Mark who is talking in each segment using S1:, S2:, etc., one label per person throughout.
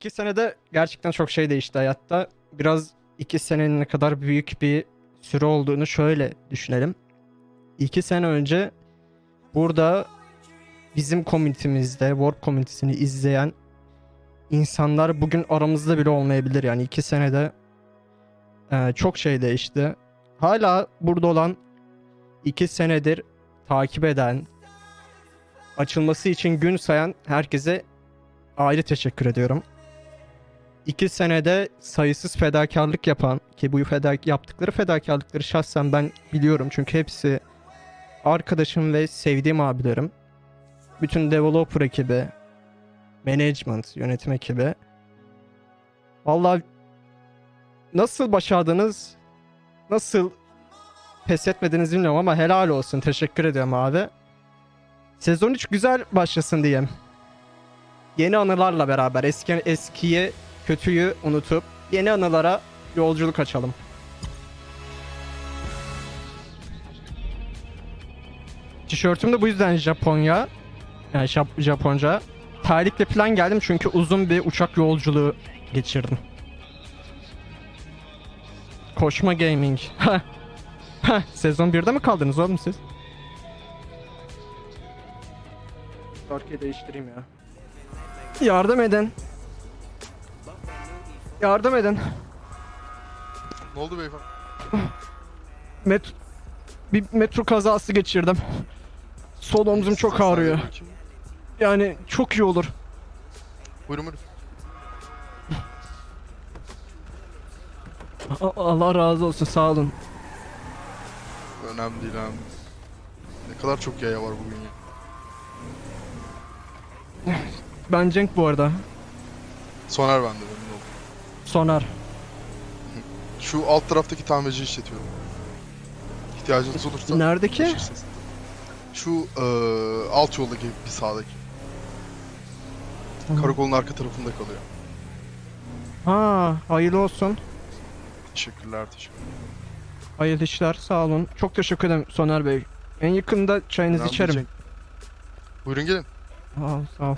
S1: İki senede gerçekten çok şey değişti hayatta. Biraz iki senenin ne kadar büyük bir süre olduğunu şöyle düşünelim. İki sene önce burada bizim komünitemizde, Warp komünitesini izleyen insanlar bugün aramızda bile olmayabilir. Yani iki senede e, çok şey değişti. Hala burada olan iki senedir takip eden, açılması için gün sayan herkese ayrı teşekkür ediyorum. İki senede sayısız fedakarlık yapan ki bu feda yaptıkları fedakarlıkları şahsen ben biliyorum çünkü hepsi arkadaşım ve sevdiğim abilerim. Bütün developer ekibi, management, yönetim ekibi. Vallahi nasıl başardınız, nasıl pes etmediniz bilmiyorum ama helal olsun. Teşekkür ediyorum abi. Sezon 3 güzel başlasın diyeyim. Yeni anılarla beraber eski eskiyi kötüyü unutup yeni anılara yolculuk açalım. Tişörtüm de bu yüzden Japonya. Yani Jap- Japonca. Terlikle plan geldim çünkü uzun bir uçak yolculuğu geçirdim. Koşma Gaming. Sezon 1'de mi kaldınız oğlum siz? Şarkıyı değiştireyim ya. Yardım edin. Yardım edin.
S2: Ne oldu beyefendi?
S1: Met bir metro kazası geçirdim. Sol omzum çok ağrıyor.
S2: bakayım.
S1: Yani çok iyi olur.
S2: Buyurun buyurun.
S1: A- Allah razı olsun sağ olun.
S2: Önemli değil değil. Ne kadar çok yaya var bugün ya.
S1: Ben Cenk bu arada.
S2: Soner bende
S1: Soner.
S2: Şu alt taraftaki tamirci işletiyorum. İhtiyacınız olursa
S1: Neredeki?
S2: Şu eee, alt yoldaki bir sağdaki.
S1: Tamam.
S2: Karakolun arka tarafında kalıyor.
S1: Ha, hayırlı olsun.
S2: Teşekkürler teşekkürler.
S1: Hayırlı işler sağ olun. Çok teşekkür ederim Soner Bey. En yakında çayınızı içerim.
S2: Buyurun gelin.
S1: Sağ ol, sağ ol.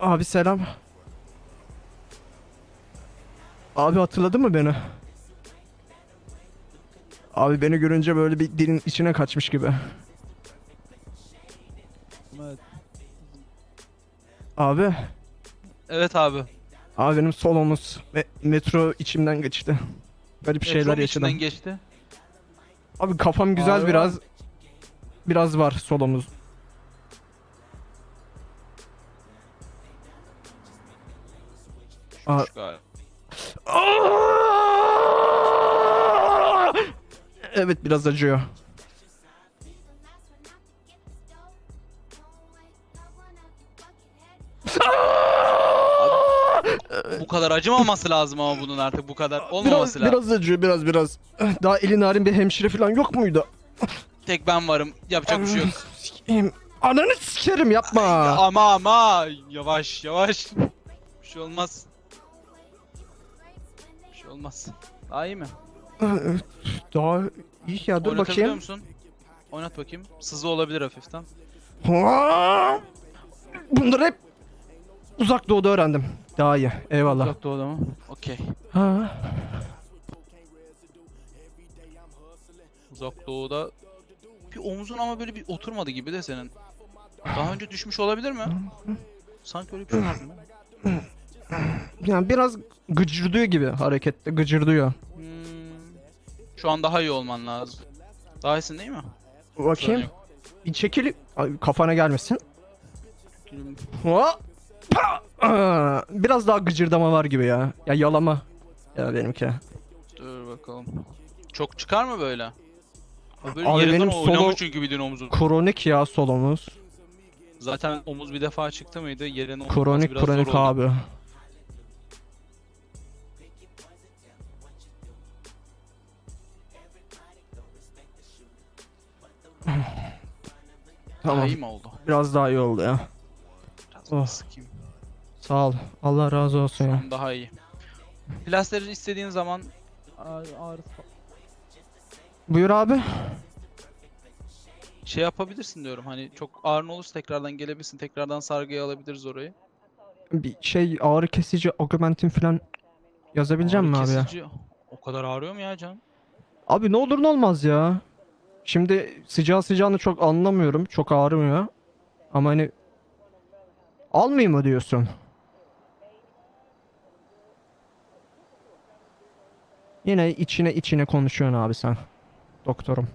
S1: Abi selam. Abi hatırladın mı beni? Abi beni görünce böyle bir dilin içine kaçmış gibi.
S3: Evet.
S1: Abi,
S3: Evet abi.
S1: abi benim sol omuz ve metro içimden geçti. Garip şeyler
S3: Metro mu
S1: yaşadım.
S3: içinden geçti.
S1: Abi kafam güzel
S3: var
S1: biraz. Biraz var sol omuz. Aa. Evet biraz acıyor.
S3: Bu kadar acımaması lazım ama bunun artık bu kadar
S1: Biraz
S3: olmaması lazım.
S1: biraz acıyor biraz biraz. Daha elin narin bir hemşire falan yok muydu?
S3: Tek ben varım. Yapacak bir şey yok.
S1: Sikeyim. Ananı sikerim yapma.
S3: ama ama yavaş yavaş. Bir şey olmaz. Şey olmaz. Daha iyi mi?
S1: Daha iyi ya dur
S3: Oynatabiliyor
S1: bakayım.
S3: musun? Oynat bakayım. Sızı olabilir hafiften.
S1: Ha! Bunları hep uzak doğuda öğrendim. Daha iyi. Eyvallah.
S3: Uzak doğuda mı? Okey.
S1: Ha.
S3: Uzak doğuda bir omuzun ama böyle bir oturmadı gibi de senin. Daha önce düşmüş olabilir mi? Sanki öyle bir şey vardı.
S1: Yani biraz gıcırdıyor gibi harekette gıcırdıyor.
S3: Hmm. Şu an daha iyi olman lazım. Daha iyisin değil mi?
S1: Bakayım. Bir çekil. Ay, kafana gelmesin. Aa, Biraz daha gıcırdama var gibi ya. Ya yalama. Ya benimki.
S3: Dur bakalım. Çok çıkar mı böyle? Abi böyle
S1: Abi benim solo-
S3: çünkü bir dün omuzun.
S1: Kronik ya solomuz.
S3: Zaten omuz bir defa çıktı mıydı? Yerin omuz
S1: Kronik kronik
S3: oldu.
S1: Abi.
S3: Daha
S1: tamam.
S3: iyi mi oldu?
S1: Biraz daha iyi oldu ya.
S3: Biraz
S1: Oh.
S3: sıkayım.
S1: Sağ ol. Allah razı olsun ya.
S3: daha iyi. Plasteri istediğin zaman
S1: Buyur abi.
S3: şey yapabilirsin diyorum. Hani çok ağır olursa tekrardan gelebilirsin. Tekrardan sargıya alabiliriz orayı.
S1: Bir şey ağrı kesici augmentin falan yazabileceğim mi
S3: Ağrı
S1: abi ya?
S3: kesici- O kadar ağrıyor mu ya can?
S1: Abi ne olur ne olmaz ya. Şimdi sıcağı sıcağını çok anlamıyorum. Çok ağrımıyor. Ama hani almayayım mı diyorsun? Yine içine içine konuşuyorsun abi sen. Doktorum.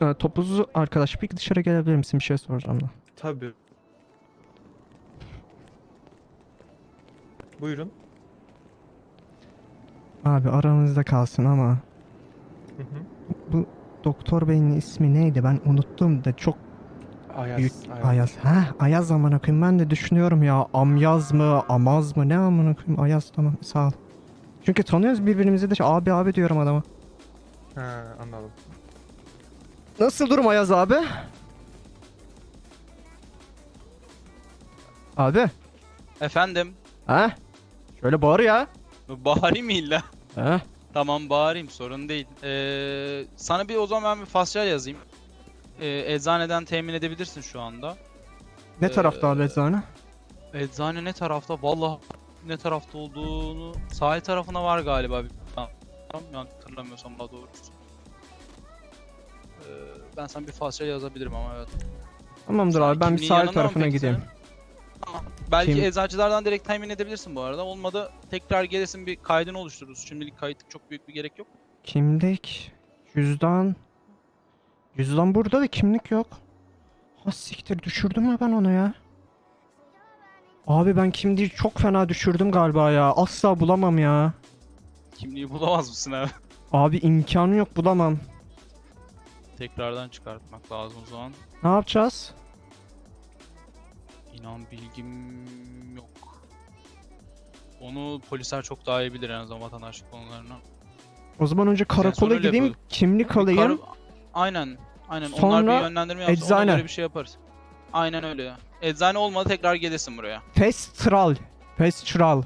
S1: E, Topuzlu arkadaş bir dışarı gelebilir misin? Bir şey soracağım da.
S4: Tabii. Buyurun.
S1: Abi aramızda kalsın ama
S4: Hı hı.
S1: doktor beyin ismi neydi ben unuttum da çok
S4: Ayaz.
S1: büyük Ayaz. Ha Ayaz amına koyayım ben de düşünüyorum ya Amyaz mı Amaz mı ne amına koyayım Ayaz tamam sağ ol. Çünkü tanıyoruz birbirimizi de abi abi diyorum adama.
S4: Ha anladım.
S1: Nasıl durum Ayaz abi? Abi
S3: Efendim,
S1: ha? Şöyle bağır ya.
S3: bağırayım mı illa?
S1: Ha?
S3: Tamam bağırayım sorun değil. Ee, sana bir o zaman ben bir fasyal yazayım. Ee, eczaneden temin edebilirsin şu anda.
S1: Ne tarafta abi
S3: Ee,
S1: eczane?
S3: Eczane ne tarafta? Vallahi ne tarafta olduğunu sahil tarafına var galiba. bir- Tamam yani hatırlamıyorsam daha doğrusu. Ee, ben sana bir fasyal yazabilirim ama evet.
S1: Tamamdır abi ben bir
S3: kimliğin
S1: sahil
S3: yanında mı
S1: tarafına
S3: peki
S1: gideyim.
S3: senin? Belki
S1: Kim-
S3: eczacılardan direkt temin edebilirsin bu arada. Olmadı tekrar gelirsin bir kaydını oluştururuz. Şimdilik kayıtlık çok büyük bir gerek yok.
S1: Kimlik, cüzdan. Cüzdan burada da kimlik yok. Ha siktir düşürdüm mü ben onu ya? Abi ben kimliği çok fena düşürdüm galiba ya. Asla bulamam ya.
S3: Kimliği bulamaz mısın abi?
S1: Abi imkanı yok bulamam.
S3: Tekrardan çıkartmak lazım o zaman.
S1: Ne yapacağız?
S3: İnan bilgim yok. Onu polisler çok daha iyi bilir en azından vatandaşlık konularını.
S1: O zaman önce karakola
S3: öyle
S1: gideyim,
S3: yapalım.
S1: kimlik alayım.
S3: kar- Aynen. Aynen. Onlar
S1: Sonra
S3: bir yönlendirme yapsın.
S1: eczane.
S3: Ona göre bir şey yaparız. Aynen öyle. Eczane olmadı tekrar gelirsin buraya.
S1: Festral. Festral.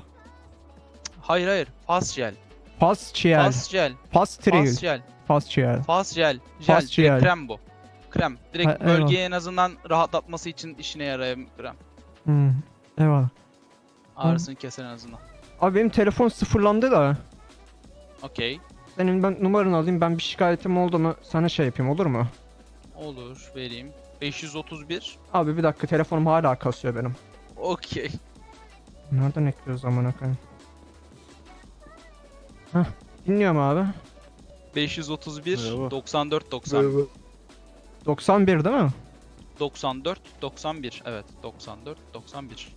S3: Hayır hayır. Fasjel.
S1: Fasciel.
S3: Fasjel.
S1: Fastril.
S3: Fasjel.
S1: Fasciel.
S3: Fasjel. Jel.
S1: Fasciel.
S3: Direkt krem bu. Krem. Direkt
S1: Ha, eyvallah.
S3: bölgeye en azından rahatlatması için işine yarayan bir krem.
S1: Hmm. Eyvallah.
S3: Ağrısını keser en azından.
S1: Abi benim telefon sıfırlandı da.
S3: Okey.
S1: Senin ben numaranı alayım. Ben bir şikayetim oldu mu sana şey yapayım olur mu?
S3: Olur. Vereyim. 531.
S1: Abi bir dakika telefonum hala kasıyor benim.
S3: Okey.
S1: Nereden ekliyoruz amına koyayım? Hah, dinliyorum abi.
S3: 531
S4: Merhaba.
S3: 94 90
S1: 91 değil mi?
S3: 94 91 evet 94 91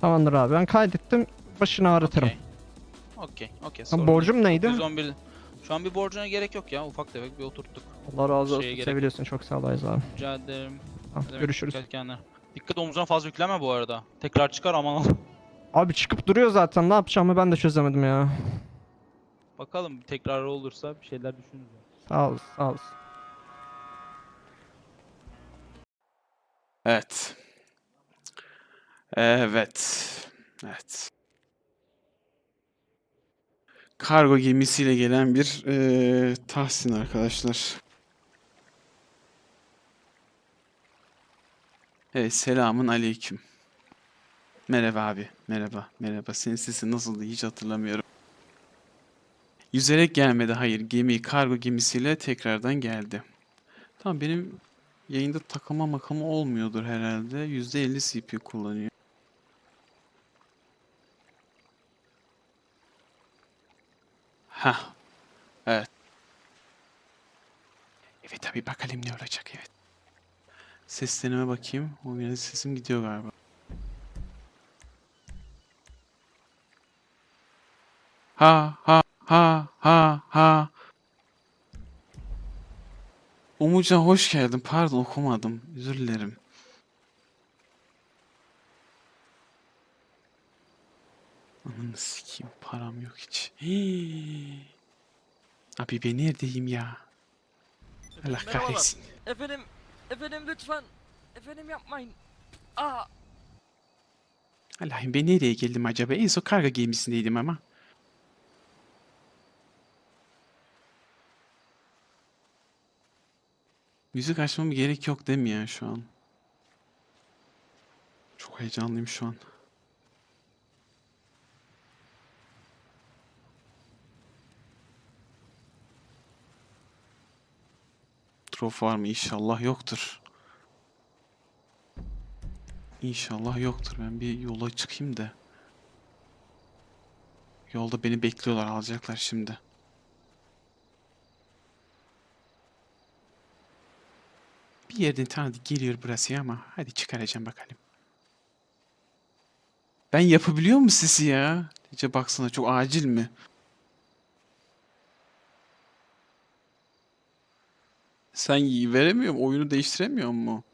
S1: Tamamdır abi ben kaydettim. Başını ağrıtırım.
S3: Okey. Okey, okey.
S1: Ha, borcum
S3: değil.
S1: neydi?
S3: 911 Şu an bir borcuna gerek yok ya. Ufak tefek bir oturttuk.
S1: Allah razı olsun.
S3: Şeye gerek
S1: Seviliyorsun çok sağ ol Ayaz abi.
S3: Rica ederim.
S1: Tamam,
S3: Ne demek,
S1: görüşürüz.
S3: dikkat kendine. Dikkat omzuna fazla yükleme bu arada. Tekrar çıkar aman
S1: Abi çıkıp duruyor zaten ne yapacağımı ben de çözemedim ya.
S3: Bakalım tekrar olursa bir şeyler düşünürüz.
S1: Sağ ol sağ ol.
S5: Evet. Evet. Evet. Kargo gemisiyle gelen bir eee Tahsin arkadaşlar. Evet, selamun aleyküm. Merhaba abi, merhaba, merhaba. Senin sesin nasıldı hiç hatırlamıyorum. Yüzerek gelmedi, hayır. Gemi, kargo gemisiyle tekrardan geldi. Tamam, benim Yayında takılma makama olmuyordur herhalde. %50 CPU kullanıyor. Ha. Evet. Evet abi bakalım ne olacak evet. Seslerime bakayım. O yine sesim gidiyor galiba. Ha ha ha ha ha. Umucan hoş geldin. Pardon okumadım. Özür dilerim. Ananı sikeyim. Param yok hiç. Hii. Abi ben neredeyim ya? Allah kahretsin.
S6: Efendim, efendim lütfen. Efendim yapmayın. Aa.
S5: Allah'ım ben nereye geldim acaba? En son karga gemisindeydim ama. Müzik açmama gerek yok değil mi ya şu an? Çok heyecanlıyım şu an. Drop var mı? İnşallah yoktur. İnşallah yoktur. Ben bir yola çıkayım da. Yolda beni bekliyorlar, alacaklar şimdi. Bir yerden tanıdık geliyor burası ama hadi çıkaracağım bakalım. Ben yapabiliyor mu sesi ya? İyice baksana çok acil mi? Sen veremiyor mu? Oyunu değiştiremiyor mu?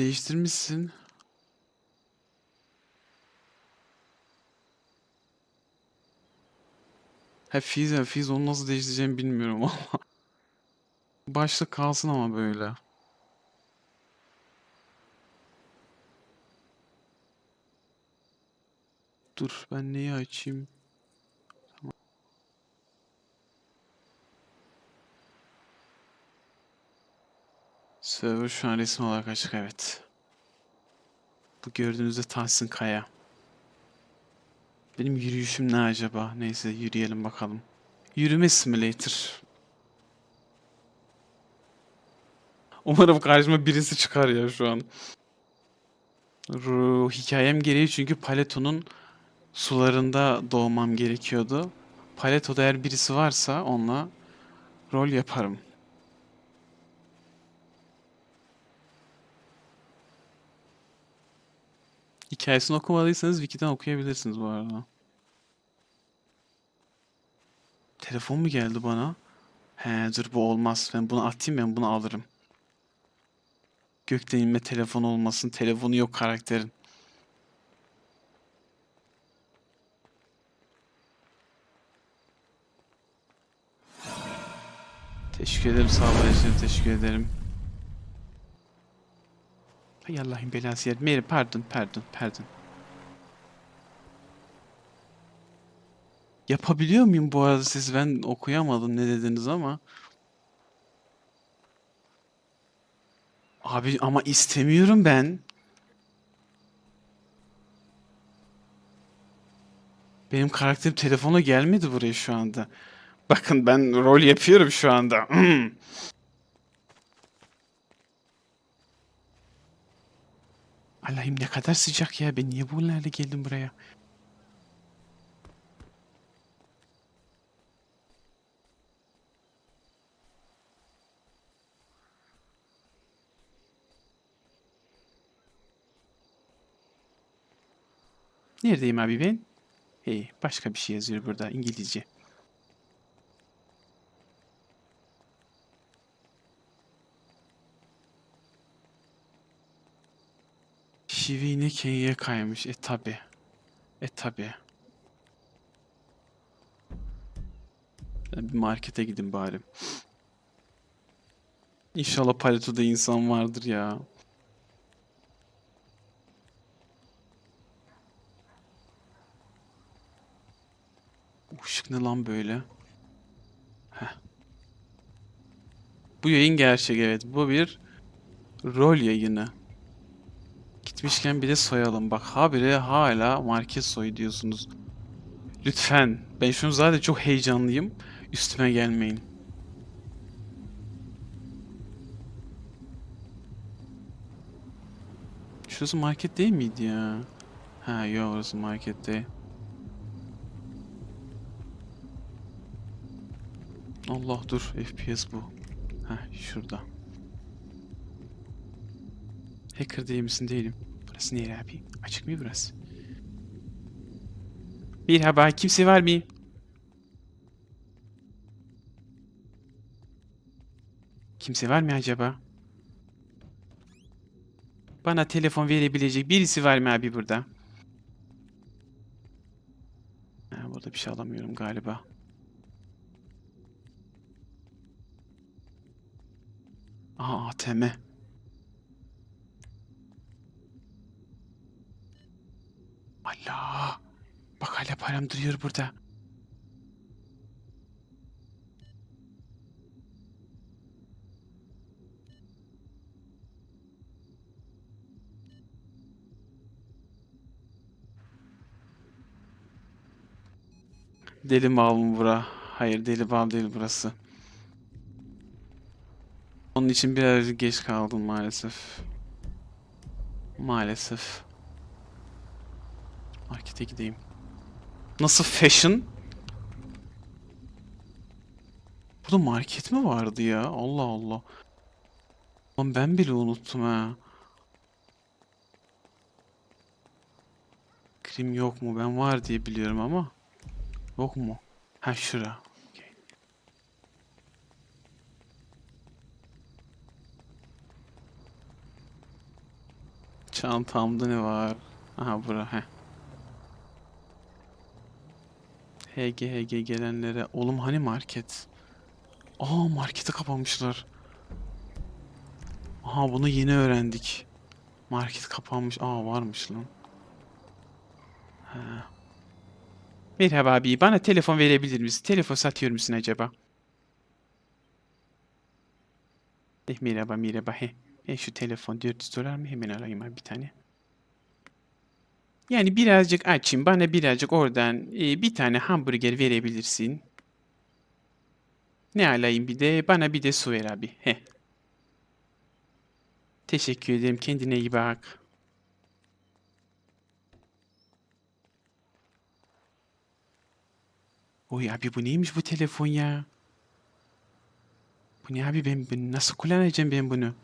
S5: Değiştirmişsin. Ha Fizz, ha, Fizz onu nasıl değiştireceğimi bilmiyorum ama. Başlık kalsın ama böyle. Dur ben neyi açayım? Tamam. Server şu an resmi olarak açık evet. Bu gördüğünüzde Tahsin Kaya. Benim yürüyüşüm ne acaba? Neyse yürüyelim bakalım. Yürüme simulator. Umarım karşıma birisi çıkar ya şu an. Ru- hikayem gereği çünkü Paleto'nun sularında doğmam gerekiyordu. Paleto'da eğer birisi varsa onunla rol yaparım. Hikayesini okumadıysanız Wiki'den okuyabilirsiniz bu arada. Telefon mu geldi bana? He dur bu olmaz. Ben bunu atayım ben bunu alırım. Gökten inme telefon olmasın. Telefonu yok karakterin. Teşekkür ederim sağlayıcı. Teşekkür ederim. Hay Allah'ın belası yer. Mary pardon pardon pardon. Yapabiliyor muyum bu arada siz ben okuyamadım ne dediniz ama. Abi ama istemiyorum ben. Benim karakterim telefona gelmedi buraya şu anda. Bakın ben rol yapıyorum şu anda. Allah'ım ne kadar sıcak ya. Ben niye bunlarla geldim buraya? Neredeyim abi ben? Hey, başka bir şey yazıyor burada İngilizce. Şivini K'ye kaymış. E tabi. E tabi. Bir markete gidin bari. İnşallah paletoda insan vardır ya. Ne lan böyle? Heh. Bu yayın gerçek evet. Bu bir rol yayını. Gitmişken bir de soyalım. Bak habire hala market soy diyorsunuz. Lütfen. Ben şunu zaten çok heyecanlıyım. Üstüme gelmeyin. Şurası market değil miydi ya? Ha yok orası market değil. Allah dur FPS bu. Ha şurada. Hacker değil misin değilim. Burası nere abi? Açık mı burası? Merhaba kimse var mı? Kimse var mı acaba? Bana telefon verebilecek birisi var mı abi burada? Ha, burada bir şey alamıyorum galiba. Aha ATM. Allah. Bak hala param duruyor burada. Deli mal mı bura? Hayır deli bal değil burası. Onun için biraz geç kaldım maalesef. Maalesef. Markete gideyim. Nasıl fashion? Burada market mi vardı ya? Allah Allah. Lan ben bile unuttum ha. Krim yok mu? Ben var diye biliyorum ama. Yok mu? Ha şura. Okey. Çantamda ne var? Aha bura he. HG HG gelenlere. Oğlum hani market? Aa marketi kapamışlar. Aha bunu yeni öğrendik. Market kapanmış. Aa varmış lan. Ha. Merhaba abi, bana telefon verebilir misin? Telefon satıyor musun acaba? Eh, merhaba, merhaba. He. E şu telefon 400 dolar mı? Hemen alayım abi bir tane. Yani birazcık açayım. Bana birazcık oradan e, bir tane hamburger verebilirsin. Ne alayım bir de? Bana bir de su ver abi. He. Teşekkür ederim. Kendine iyi bak. Oy abi bu neymiş bu telefon ya? Bu ne abi ben, ben nasıl kullanacağım ben bunu?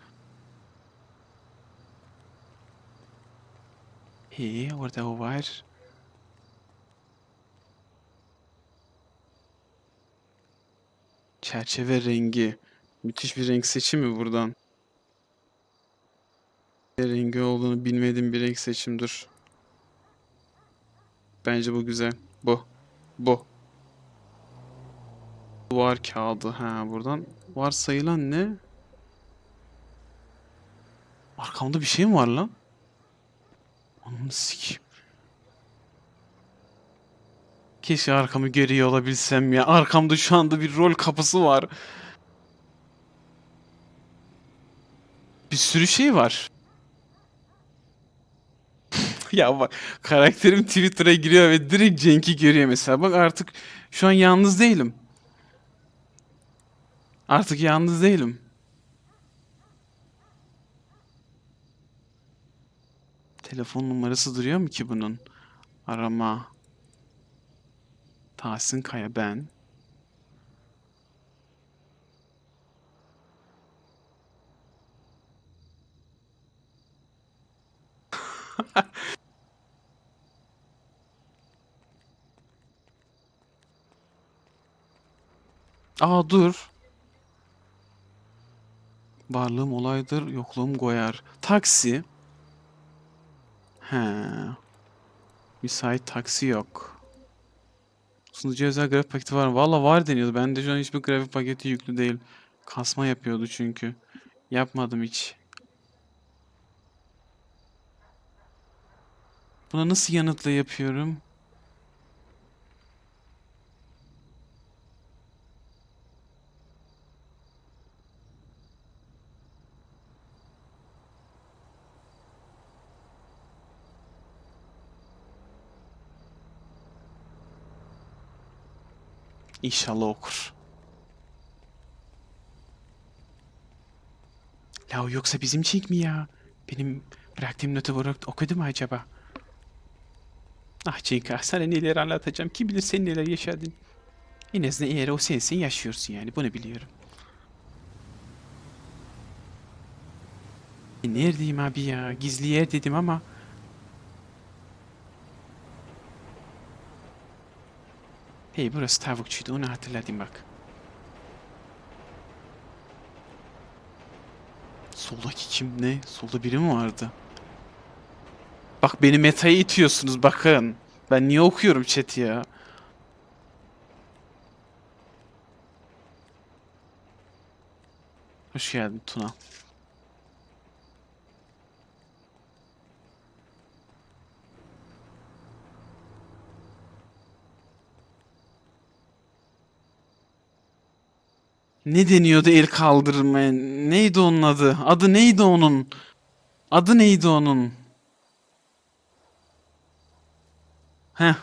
S5: He orada o var. Çerçeve rengi. Müthiş bir renk seçimi buradan. Ne rengi olduğunu bilmediğim bir renk seçimdir. Bence bu güzel. Bu. Bu. Duvar kağıdı. Ha buradan varsayılan ne? Arkamda bir şey mi var lan? Ananı sikeyim. Keşke arkamı görüyor olabilsem ya. Arkamda şu anda bir rol kapısı var. Bir sürü şey var. ya bak karakterim Twitter'a giriyor ve direkt Cenk'i görüyor mesela. Bak artık şu an yalnız değilim. Artık yalnız değilim. Telefon numarası duruyor mu ki bunun? Arama. Tahsin Kaya ben. Aa dur. Varlığım olaydır, yokluğum goyar. Taksi. He. Müsait taksi yok. Sunucu özel grafik paketi var mı? Valla var deniyordu. Bende şu an hiçbir grafik paketi yüklü değil. Kasma yapıyordu çünkü. Yapmadım hiç. Buna nasıl yanıtla yapıyorum? İnşallah okur. Ya yoksa bizim Cenk mi ya? Benim bıraktığım notu bırak okudu mu acaba? Ah Cenk ah sana neler anlatacağım. Kim bilir sen neler yaşadın. En azından eğer o sensin yaşıyorsun yani bunu biliyorum. E, neredeyim abi ya? Gizli yer dedim ama. Hey burası tavukçuydu onu hatırladım bak. Soldaki kim ne? Solda biri mi vardı? Bak beni metaya itiyorsunuz bakın. Ben niye okuyorum chat'i ya? Hoş geldin Tuna. Ne deniyordu el kaldırmaya? Neydi onun adı? Adı neydi onun? Adı neydi onun? Heh.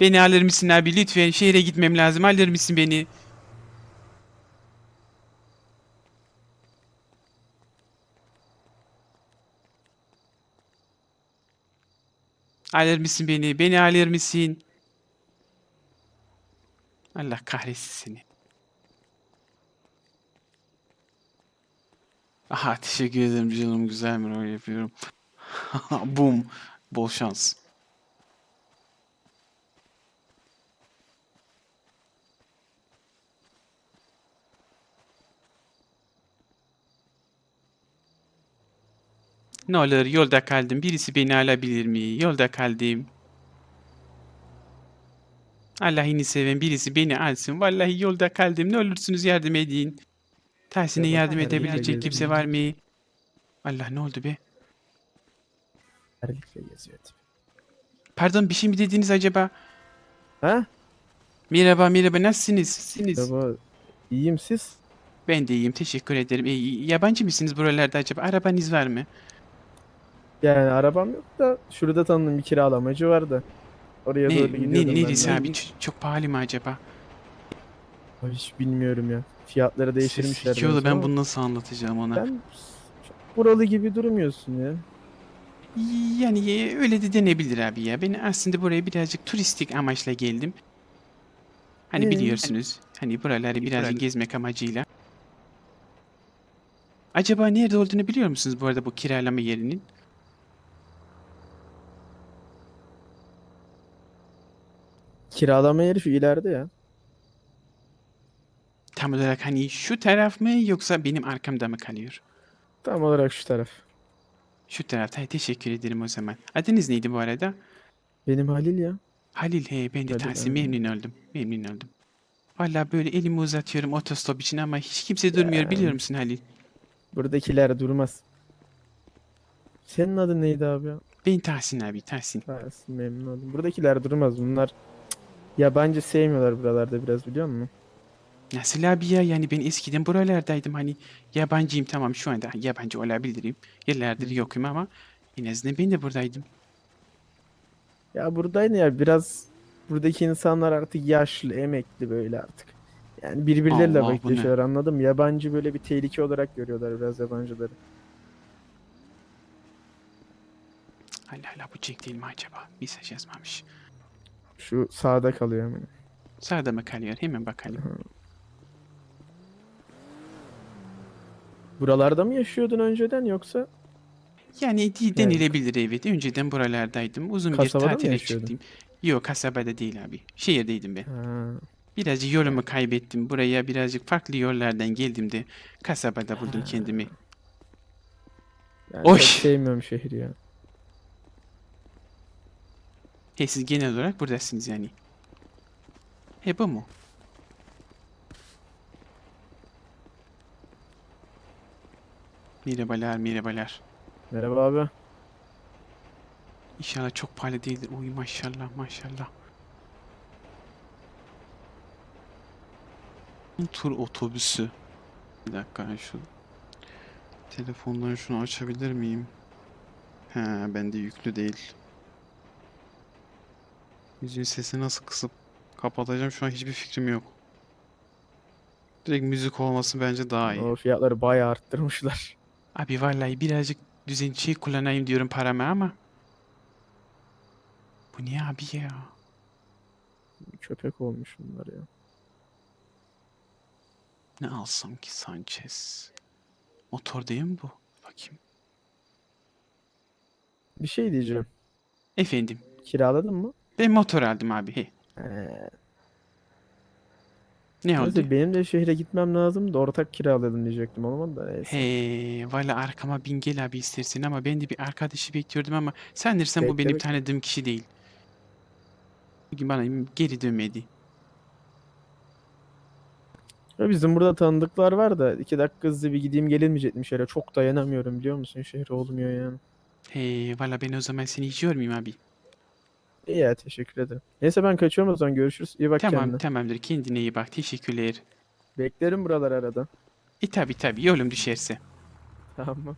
S5: Beni alır mısın abi lütfen şehre gitmem lazım alır mısın beni? Alır mısın beni? Beni alır mısın? Allah kahretsin seni. Aha teşekkür ederim canım güzel rol yapıyorum. Boom. Bol şans. Ne olur yolda kaldım. Birisi beni alabilir mi? Yolda kaldım. Allah'ını seven birisi beni alsın. Vallahi yolda kaldım. Ne olursunuz yardım edin. Tahsin'e yardım edebilecek kimse var mı? Allah ne oldu be?
S7: Geziyor tip.
S5: Pardon bir şey mi dediniz acaba?
S7: Ha?
S5: Merhaba merhaba nasılsınız? Siz?
S7: Baba iyiyim siz?
S5: Ben de iyiyim teşekkür ederim. E, yabancı mısınız buralarda acaba? Arabanız var mı?
S7: Yani arabam yok da şurada tanıdığım bir kiralamacı var da. Oraya
S5: Ne,
S7: doğru
S5: ne,
S7: gidiyordum ben
S5: neresi
S7: de.
S5: abi? Ç- çok pahalı mı acaba?
S7: Ay, Hiç bilmiyorum ya. Fiyatları değiştirmişler.
S5: Siz- Yolu
S7: biraz
S5: ben bunu nasıl anlatacağım ona?
S7: Ben çok buralı gibi durmuyorsun ya.
S5: Yani e, öyle de denebilir abi ya. Ben aslında buraya birazcık turistik amaçla geldim. Hani
S7: Ee?
S5: biliyorsunuz. Hani buraları birazcık gezmek amacıyla. Acaba nerede olduğunu biliyor musunuz bu arada bu kiralama yerinin?
S7: Kiralama yeri şu ileride ya.
S5: Tam olarak hani şu taraf mı yoksa benim arkamda mı kalıyor?
S7: Tam olarak şu taraf.
S5: Şu tarafta. Teşekkür ederim o zaman. Adınız neydi bu arada?
S7: Benim Halil ya.
S5: Halil he ben de
S7: Halil,
S5: Tahsin memnun oldum. Memnun oldum. Valla böyle elimi uzatıyorum otostop için ama hiç kimse durmuyor biliyor musun Halil?
S7: Buradakiler durmaz. Senin adın neydi abi ya?
S5: Ben Tahsin abi Tahsin.
S7: Tahsin memnun oldum. Buradakiler durmaz. Bunlar cık, yabancı sevmiyorlar buralarda biraz biliyor musun?
S5: Nasıl abi ya yani ben eskiden buralardaydım hani yabancıyım tamam şu anda yabancı olabilirim. Yıllardır yokum ama en azından ben de buradaydım.
S7: Ya buradaydı ya biraz buradaki insanlar artık yaşlı, emekli böyle artık. Yani birbirleriyle
S5: Allah, bu ne?
S7: mı? Yabancı böyle bir tehlike olarak görüyorlar biraz yabancıları.
S5: Hala hala bu Jack değil mi acaba? Mesaj yazmamış.
S7: Şu sağda kalıyor hemen.
S5: Sağda mı kalıyor? Hemen bakalım.
S7: Buralarda mı yaşıyordun önceden yoksa?
S5: Yani denilebilir evet. Önceden buralardaydım. Uzun bir
S7: Kasabada mı
S5: tatile çıktım. Yok kasabada değil abi. Şehirdeydim ben.
S7: Ha.
S5: Birazcık yolumu kaybettim. Buraya birazcık farklı yollardan geldim de kasabada buldum kendimi.
S7: Yani
S5: Oy!
S7: çok sevmiyorum şehri ya.
S5: He siz genel olarak buradasınız yani. He bu mu? Merhabalar, merhabalar.
S7: Merhaba abi.
S5: İnşallah çok pahalı değildir. Uy maşallah, maşallah. Tur otobüsü. Bir dakika şu telefondan şunu açabilir miyim? He, bende yüklü değil. Müziğin sesini nasıl kısıp kapatacağım şu an hiçbir fikrim yok. Direkt müzik olması bence daha iyi.
S7: O fiyatları bayağı arttırmışlar.
S5: Abi vallahi birazcık düzen şey kullanayım diyorum paramı ama. Bu niye abi ya?
S7: Köpek olmuş bunlar ya.
S5: Ne alsam ki Sanchez? Motor değil mi bu? Bakayım.
S7: Bir şey diyeceğim.
S5: Efendim.
S7: Kiraladın mı?
S5: Ben motor aldım abi. He.
S7: Ee,
S5: Ne oldu?
S7: neyse benim de şehre gitmem lazım da ortak kiralayalım diyecektim olmadı da neyse.
S5: He, valla arkama bin gel abi istersen ama ben de bir arkadaşı bekliyordum ama sanırsam bu
S7: Bekle,
S5: benim tanıdığım kişi değil. Bugün bana geri dönmedi.
S7: Ya bizim burada tanıdıklar var da iki dakika hızlı bir gideyim gelinmeyecektim şehre. Çok dayanamıyorum biliyor musun? Şehre olmuyor yani.
S5: Hey, valla ben o zaman seni hiç yormayayım abi.
S7: İyi ya teşekkür ederim. Neyse ben kaçıyorum o zaman görüşürüz. İyi bak
S5: Tamam,
S7: kendine.
S5: tamamdır. Kendine iyi bak. Teşekkürler.
S7: Beklerim buralar arada.
S5: E tabi tabi yolum düşerse.
S7: Tamam.